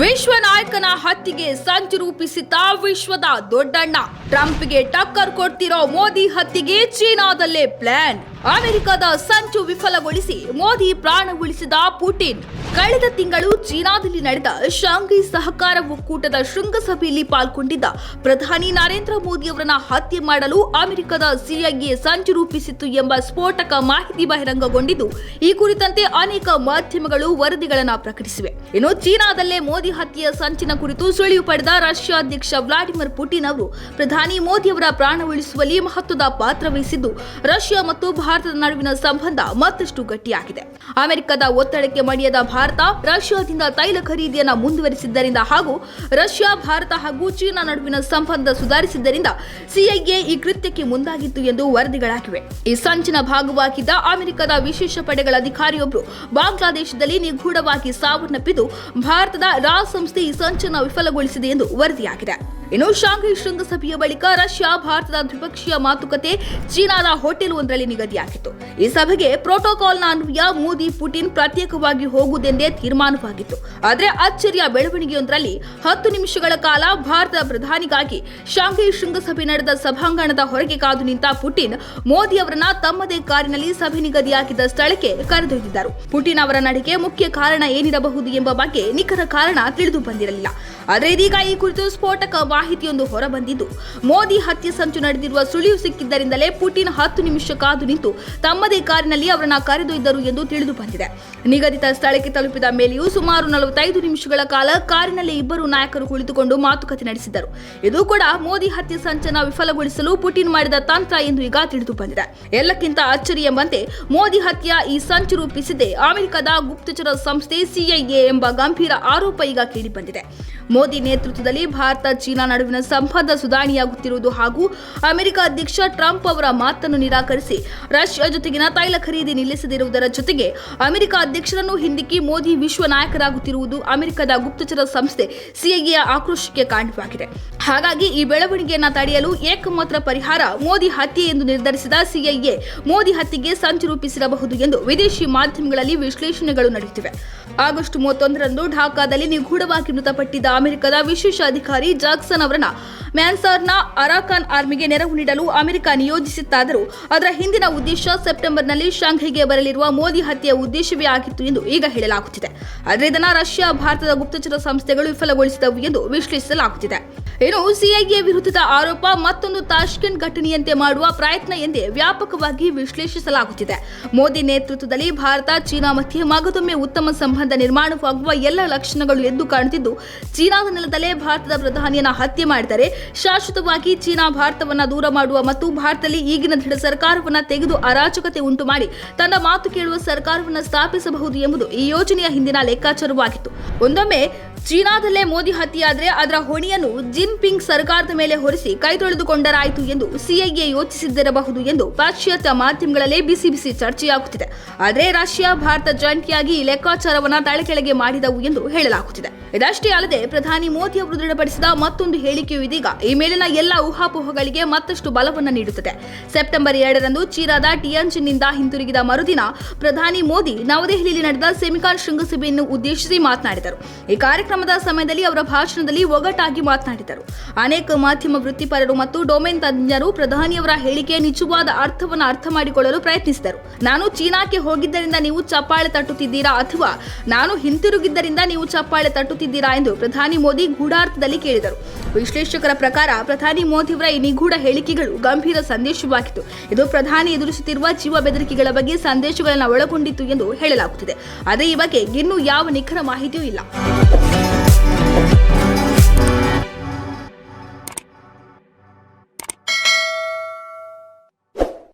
ವಿಶ್ವ ನಾಯಕನ ಹತ್ಯೆಗೆ ಸಂಚು ರೂಪಿಸಿದ್ದ ವಿಶ್ವದ ದೊಡ್ಡಣ್ಣ. ಟ್ರಂಪ್ಗೆ ಟಕ್ಕರ್ ಕೊಡ್ತಿರೋ ಮೋದಿ ಹತ್ಯೆಗೆ ಚೀನಾದಲ್ಲೇ ಪ್ಲಾನ್. ಅಮೆರಿಕದ ಸಂಚು ವಿಫಲಗೊಳಿಸಿ ಮೋದಿ ಪ್ರಾಣ ಉಳಿಸಿದ ಪುಟಿನ್. ಕಳೆದ ತಿಂಗಳು ಚೀನಾದಲ್ಲಿ ನಡೆದ ಶಾಂಘೈ ಸಹಕಾರ ಒಕ್ಕೂಟದ ಶೃಂಗಸಭೆಯಲ್ಲಿ ಪಾಲ್ಗೊಂಡಿದ್ದ ಪ್ರಧಾನಿ ನರೇಂದ್ರ ಮೋದಿ ಅವರನ್ನ ಹತ್ಯೆ ಮಾಡಲು ಅಮೆರಿಕದ ಸಿಐಎ ಸಂಚು ರೂಪಿಸಿತ್ತು ಎಂಬ ಸ್ಫೋಟಕ ಮಾಹಿತಿ ಬಹಿರಂಗಗೊಂಡಿದ್ದು, ಈ ಕುರಿತಂತೆ ಅನೇಕ ಮಾಧ್ಯಮಗಳು ವರದಿಗಳನ್ನು ಪ್ರಕಟಿಸಿವೆ. ಇನ್ನು ಚೀನಾದಲ್ಲೇ ಮೋದಿ ಹತ್ಯೆಯ ಸಂಚಿನ ಕುರಿತು ಸುಳಿವು ಪಡೆದ ರಷ್ಯಾ ಅಧ್ಯಕ್ಷ ವ್ಲಾಡಿಮಿರ್ ಪುಟಿನ್ ಅವರು, ಪ್ರಧಾನಿ ಮೋದಿ ಅವರ ಪ್ರಾಣ ಉಳಿಸುವಲ್ಲಿ ಮಹತ್ವದ ಪಾತ್ರ ವಹಿಸಿದ್ದು, ರಷ್ಯಾ ಮತ್ತು ಭಾರತದ ನಡುವಿನ ಸಂಬಂಧ ಮತ್ತಷ್ಟು ಗಟ್ಟಿಯಾಗಿದೆ. ಅಮೆರಿಕದ ಒತ್ತಡಕ್ಕೆ ಮಣಿಯದ ಭಾರತ, ರಷ್ಯಾದಿಂದ ತೈಲ ಖರೀದಿಯನ್ನು ಮುಂದುವರಿಸಿದ್ದರಿಂದ ಹಾಗೂ ರಷ್ಯಾ, ಭಾರತ ಹಾಗೂ ಚೀನಾ ನಡುವಿನ ಸಂಬಂಧ ಸುಧಾರಿಸಿದ್ದರಿಂದ ಸಿಐಎ ಈ ಕೃತ್ಯಕ್ಕೆ ಮುಂದಾಗಿತ್ತು ಎಂದು ವರದಿಗಳಾಗಿವೆ. ಈ ಸಂಚಿನ ಭಾಗವಾಗಿದ್ದ ಅಮೆರಿಕದ ವಿಶೇಷ ಪಡೆಗಳ ಅಧಿಕಾರಿಯೊಬ್ಬರು ಬಾಂಗ್ಲಾದೇಶದಲ್ಲಿ ನಿಗೂಢವಾಗಿ ಸಾವನ್ನಪ್ಪಿದ್ದು, ಭಾರತದ ರಾ ಸಂಸ್ಥೆ ಈ ಸಂಚನ್ನು ವಿಫಲಗೊಳಿಸಿದೆ ಎಂದು ವರದಿಯಾಗಿದೆ. ಇನ್ನು ಶಾಂಘೈ ಶೃಂಗಸಭೆಯ ಬಳಿಕ ರಷ್ಯಾ, ಭಾರತದ ದ್ವಿಪಕ್ಷೀಯ ಮಾತುಕತೆ ಚೀನಾದ ಹೋಟೆಲ್ ಒಂದರಲ್ಲಿ ನಿಗದಿಯಾಗಿತ್ತು. ಈ ಸಭೆಗೆ ಪ್ರೋಟೋಕಾಲ್ನ ಅನ್ವಯ ಮೋದಿ, ಪುಟಿನ್ ಪ್ರತ್ಯೇಕವಾಗಿ ಹೋಗುವುದೆಂದೇ ತೀರ್ಮಾನವಾಗಿತ್ತು. ಆದರೆ ಅಚ್ಚರಿಯ ಬೆಳವಣಿಗೆಯೊಂದರಲ್ಲಿ ಹತ್ತು ನಿಮಿಷಗಳ ಕಾಲ ಭಾರತದ ಪ್ರಧಾನಿಗಾಗಿ ಶಾಂಘೈ ಶೃಂಗಸಭೆ ನಡೆದ ಸಭಾಂಗಣದ ಹೊರಗೆ ಕಾದು ನಿಂತ ಪುಟಿನ್ ಮೋದಿ ಅವರನ್ನ ತಮ್ಮದೇ ಕಾರಿನಲ್ಲಿ ಸಭೆ ನಿಗದಿಯಾಗಿದ್ದ ಸ್ಥಳಕ್ಕೆ ಕರೆದೊಯ್ದಿದ್ದರು. ಪುಟಿನ್ ಅವರ ನಡೆಗೆ ಮುಖ್ಯ ಕಾರಣ ಏನಿರಬಹುದು ಎಂಬ ಬಗ್ಗೆ ನಿಖರ ಕಾರಣ ತಿಳಿದು ಬಂದಿರಲಿಲ್ಲ. ಆದರೆ ಇದೀಗ ಈ ಕುರಿತು ಸ್ಫೋಟಕ ಮಾಹಿತಿಯೊಂದು ಹೊರಬಂದಿದ್ದು, ಮೋದಿ ಹತ್ಯೆ ಸಂಚು ನಡೆದಿರುವ ಸುಳಿವು ಸಿಕ್ಕಿದ್ದರಿಂದಲೇ ಪುಟಿನ್ ಹತ್ತು ನಿಮಿಷ ಕಾದು ನಿಂತು ತಮ್ಮದೇ ಕಾರಿನಲ್ಲಿ ಅವರನ್ನ ಕರೆದೊಯ್ದರು ಎಂದು ತಿಳಿದು ಬಂದಿದೆ. ನಿಗದಿತ ಸ್ಥಳಕ್ಕೆ ತಲುಪಿದ ಮೇಲೆಯೂ ಸುಮಾರು ನಲವತ್ತೈದು ನಿಮಿಷಗಳ ಕಾಲ ಕಾರಿನಲ್ಲಿ ಇಬ್ಬರು ನಾಯಕರು ಕುಳಿತುಕೊಂಡು ಮಾತುಕತೆ ನಡೆಸಿದರು. ಇದು ಕೂಡ ಮೋದಿ ಹತ್ಯೆ ಸಂಚನ ವಿಫಲಗೊಳಿಸಲು ಪುಟಿನ್ ಮಾಡಿದ ತಂತ್ರ ಎಂದು ಈಗ ತಿಳಿದು ಬಂದಿದೆ. ಎಲ್ಲಕ್ಕಿಂತ ಅಚ್ಚರಿ ಎಂಬಂತೆ ಮೋದಿ ಹತ್ಯೆ ಈ ಸಂಚು ರೂಪಿಸಿದೆ ಅಮೆರಿಕದ ಗುಪ್ತಚರ ಸಂಸ್ಥೆ ಸಿಐಎ ಎಂಬ ಗಂಭೀರ ಆರೋಪ ಈಗ ಕೇಳಿಬಂದಿದೆ ಮೋದಿ ನೇತೃತ್ವದಲ್ಲಿ ಭಾರತ ಚೀನಾ ನಡುವಿನ ಸಂಬಂಧ ಸುಧಾರಣೆಯಾಗುತ್ತಿರುವುದು ಹಾಗೂ ಅಮೆರಿಕ ಅಧ್ಯಕ್ಷ ಟ್ರಂಪ್ ಅವರ ಮಾತನ್ನು ನಿರಾಕರಿಸಿ ರಷ್ಯಾ ಜೊತೆಗಿನ ತೈಲ ಖರೀದಿ ನಿಲ್ಲಿಸದಿರುವುದರ ಜೊತೆಗೆ ಅಮೆರಿಕ ಅಧ್ಯಕ್ಷರನ್ನು ಹಿಂದಿಕ್ಕಿ ಮೋದಿ ವಿಶ್ವ ನಾಯಕರಾಗುತ್ತಿರುವುದು ಅಮೆರಿಕದ ಗುಪ್ತಚರ ಸಂಸ್ಥೆ ಸಿಐಎ ಆಕ್ರೋಶಕ್ಕೆ ಕಾರಣವಾಗಿದೆ. ಹಾಗಾಗಿ ಈ ಬೆಳವಣಿಗೆಯನ್ನು ತಡೆಯಲು ಏಕಮಾತ್ರ ಪರಿಹಾರ ಮೋದಿ ಹತ್ಯೆ ಎಂದು ನಿರ್ಧರಿಸಿದ ಸಿಐಎ ಮೋದಿ ಹತ್ಯೆಗೆ ಸಂಚು ರೂಪಿಸಿರಬಹುದು ಎಂದು ವಿದೇಶಿ ಮಾಧ್ಯಮಗಳಲ್ಲಿ ವಿಶ್ಲೇಷಣೆಗಳು ನಡೆಯುತ್ತಿವೆ. ಆಗಸ್ಟ್ ಮೂವತ್ತೊಂದರಂದು ಢಾಕಾದಲ್ಲಿ ನಿಗೂಢವಾಗಿ ಮೃತಪಟ್ಟಿದ್ದ ಅಮೆರಿಕದ ವಿಶೇಷ ಅಧಿಕಾರಿ ಜಾಕ್ಸನ್ ಅವರನ್ನ ಮ್ಯಾನ್ಸಾರ್ನ ಅರಾಕಾನ್ ಆರ್ಮಿಗೆ ನೆರವು ನೀಡಲು ಅಮೆರಿಕ ನಿಯೋಜಿಸಿತ್ತಾದರೂ ಅದರ ಹಿಂದಿನ ಉದ್ದೇಶ ಸೆಪ್ಟೆಂಬರ್ನಲ್ಲಿ ಶಾಂಘೈಗೆ ಬರಲಿರುವ ಮೋದಿ ಹತ್ಯೆಯ ಉದ್ದೇಶವೇ ಆಗಿತ್ತು ಎಂದು ಈಗ ಹೇಳಲಾಗುತ್ತಿದೆ. ಆದರೆ ಇದನ್ನು ರಷ್ಯಾ, ಭಾರತದ ಗುಪ್ತಚರ ಸಂಸ್ಥೆಗಳು ವಿಫಲಗೊಳಿಸಿದವು ಎಂದು ವಿಶ್ಲೇಷಿಸಲಾಗುತ್ತಿದೆ. ಇನ್ನು ಸಿಐಎ ವಿರುದ್ಧದ ಆರೋಪ ಮತ್ತೊಂದು ತಾಷ್ಕೆಂಟ್ ಘಟನೆಯಂತೆ ಮಾಡುವ ಪ್ರಯತ್ನ ಎಂದೇ ವ್ಯಾಪಕವಾಗಿ ವಿಶ್ಲೇಷಿಸಲಾಗುತ್ತಿದೆ. ಮೋದಿ ನೇತೃತ್ವದಲ್ಲಿ ಭಾರತ, ಚೀನಾ ಮಧ್ಯೆ ಮಗದೊಮ್ಮೆ ಉತ್ತಮ ಸಂಬಂಧ ನಿರ್ಮಾಣವಾಗುವ ಎಲ್ಲ ಲಕ್ಷಣಗಳು ಎದ್ದು ಕಾಣುತ್ತಿದ್ದು, ಚೀನಾದ ನೆಲದಲ್ಲೇ ಭಾರತದ ಪ್ರಧಾನಿಯನ್ನ ಹತ್ಯೆ ಮಾಡಿದರೆ, ಶಾಶ್ವತವಾಗಿ ಚೀನಾ ಭಾರತವನ್ನ ದೂರ ಮಾಡುವ ಮತ್ತು ಭಾರತದಲ್ಲಿ ಈಗಿನ ದೃಢ ಸರ್ಕಾರವನ್ನ ತೆಗೆದು ಅರಾಜಕತೆ ಉಂಟು ಮಾಡಿ ತನ್ನ ಮಾತು ಕೇಳುವ ಸರ್ಕಾರವನ್ನ ಸ್ಥಾಪಿಸಬಹುದು ಎಂಬುದು ಈ ಯೋಜನೆಯ ಹಿಂದಿನ ಲೆಕ್ಕಾಚಾರವಾಗಿತ್ತು. ಒಂದೊಮ್ಮೆ ಚೀನಾದಲ್ಲೇ ಮೋದಿ ಹತ್ಯೆಯಾದರೆ ಅದರ ಹೊಣೆಯನ್ನು ಜಿನ್ಪಿಂಗ್ ಸರ್ಕಾರದ ಮೇಲೆ ಹೊರಿಸಿ ಕೈ ತೊಳೆದುಕೊಂಡರಾಯಿತು ಎಂದು ಸಿಐಎ ಯೋಚಿಸಿದ್ದಿರಬಹುದು ಎಂದು ಪಾಶ್ಚಾತ್ಯ ಮಾಧ್ಯಮಗಳಲ್ಲೇ ಬಿಸಿ ಬಿಸಿ ಚರ್ಚೆಯಾಗುತ್ತಿದೆ. ಆದರೆ ರಷ್ಯಾ, ಭಾರತ ಜಂಟಿಯಾಗಿ ಲೆಕ್ಕಾಚಾರವನ್ನ ತಲೆಕೆಳಗೆ ಮಾಡಿದವು ಎಂದು ಹೇಳಲಾಗುತ್ತಿದೆ. ಇದಷ್ಟೇ ಅಲ್ಲದೆ ಪ್ರಧಾನಿ ಮೋದಿ ಅವರು ದೃಢಪಡಿಸಿದ ಮತ್ತೊಂದು ಹೇಳಿಕೆಯು ಇದೀಗ ಈ ಮೇಲಿನ ಎಲ್ಲ ಊಹಾಪೋಹಗಳಿಗೆ ಮತ್ತಷ್ಟು ಬಲವನ್ನು ನೀಡುತ್ತದೆ. ಸೆಪ್ಟೆಂಬರ್ ಎರಡರಂದು ಚೀನಾದ ಟಿಯನ್ಜಿನ್ನಿಂದ ಹಿಂತಿರುಗಿದ ಮರುದಿನ ಪ್ರಧಾನಿ ಮೋದಿ ನವದೆಹಲಿಯಲ್ಲಿ ನಡೆದ ಸೆಮಿಕಾನ್ ಶೃಂಗಸಭೆಯನ್ನು ಉದ್ದೇಶಿಸಿ ಮಾತನಾಡಿದರು. ಈ ಕಾರ್ಯಕ್ರಮದ ಸಮಯದಲ್ಲಿ ಅವರ ಭಾಷಣದಲ್ಲಿ ಒಗಟಾಗಿ ಮಾತನಾಡಿದರು. ಅನೇಕ ಮಾಧ್ಯಮ ವೃತ್ತಿಪರರು ಮತ್ತು ಡೊಮೇನ್ ತಜ್ಞರು ಪ್ರಧಾನಿಯವರ ಹೇಳಿಕೆಯ ನಿಜವಾದ ಅರ್ಥವನ್ನು ಅರ್ಥ ಮಾಡಿಕೊಳ್ಳಲು ಪ್ರಯತ್ನಿಸಿದರು. ನಾನು ಚೀನಾಕ್ಕೆ ಹೋಗಿದ್ದರಿಂದ ನೀವು ಚಪ್ಪಾಳೆ ತಟ್ಟುತ್ತಿದ್ದೀರಾ ಅಥವಾ ನಾನು ಹಿಂತಿರುಗಿದ್ದರಿಂದ ನೀವು ಚಪ್ಪಾಳೆ ತಟ್ಟುತ್ತಿದ್ದೀರಾ ಎಂದು ಪ್ರಧಾನಿ ಮೋದಿ ಗೂಢಾರ್ಥದಲ್ಲಿ ಕೇಳಿದರು. ವಿಶ್ಲೇಷಕರ ಪ್ರಕಾರ ಪ್ರಧಾನಿ ಮೋದಿಯವರ ಈ ನಿಗೂಢ ಹೇಳಿಕೆಗಳು ಗಂಭೀರ ಸಂದೇಶವಾಗಿತ್ತು. ಇದು ಪ್ರಧಾನಿ ಎದುರಿಸುತ್ತಿರುವ ಜೀವ ಬೆದರಿಕೆಗಳ ಬಗ್ಗೆ ಸಂದೇಶಗಳನ್ನು ಒಳಗೊಂಡಿತ್ತು ಎಂದು ಹೇಳಲಾಗುತ್ತಿದೆ. ಅದೇ ಈ ಬಗ್ಗೆ ಇನ್ನೂ ಯಾವ ನಿಖರ ಮಾಹಿತಿಯೂ ಇಲ್ಲ.